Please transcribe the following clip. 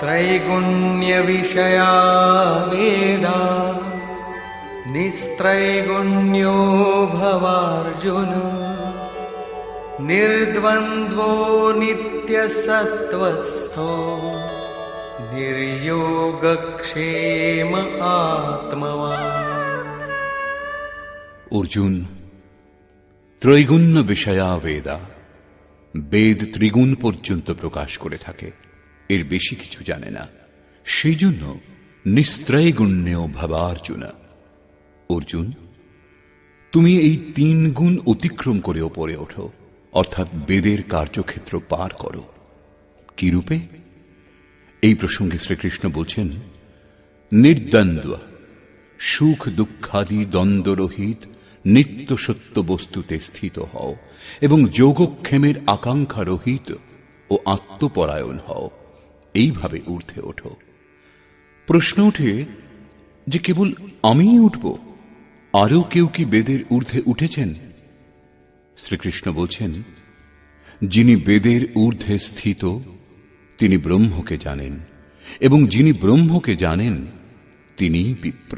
त्रैगुण्यविषया वेदा निस्त्रैगुण्यो भवार्जुन निर्द्वन्द्वो नित्यसत्त्वस्थो निर्योगक्षेम आत्मवान् অর্জুন ত্রৈগুণ্য বিষয়া বেদা বেদ ত্রিগুণ পর্যন্ত প্রকাশ করে থাকে এর বেশি কিছু জানে না। সেই জন্য নিস্ত্রৈগুণ্যেও ভাবার্জুনা। অর্জুন, তুমি এই তিন গুণ অতিক্রম করে ওপরে ওঠো, অর্থাৎ বেদের কার্যক্ষেত্র পার করো। কি রূপে? এই প্রসঙ্গে শ্রীকৃষ্ণ বলছেন, নির্দ্বন্দ্ব, সুখ দুঃখাদি দ্বন্দ্বরহিত নিত্য সত্য বস্তুতে স্থিত হও এবং যোগক্ষেমের আকাঙ্ক্ষা রহিত ও আত্মপরায়ণ হও। এইভাবে ঊর্ধ্বে ওঠো। প্রশ্ন ওঠে যে কেবল আমিই উঠব? আরও কেউ কি বেদের ঊর্ধ্বে উঠেছেন? শ্রীকৃষ্ণ বলছেন, যিনি বেদের ঊর্ধ্বে স্থিত, তিনি ব্রহ্মকে জানেন, এবং যিনি ব্রহ্মকে জানেন, তিনিই বিপ্র।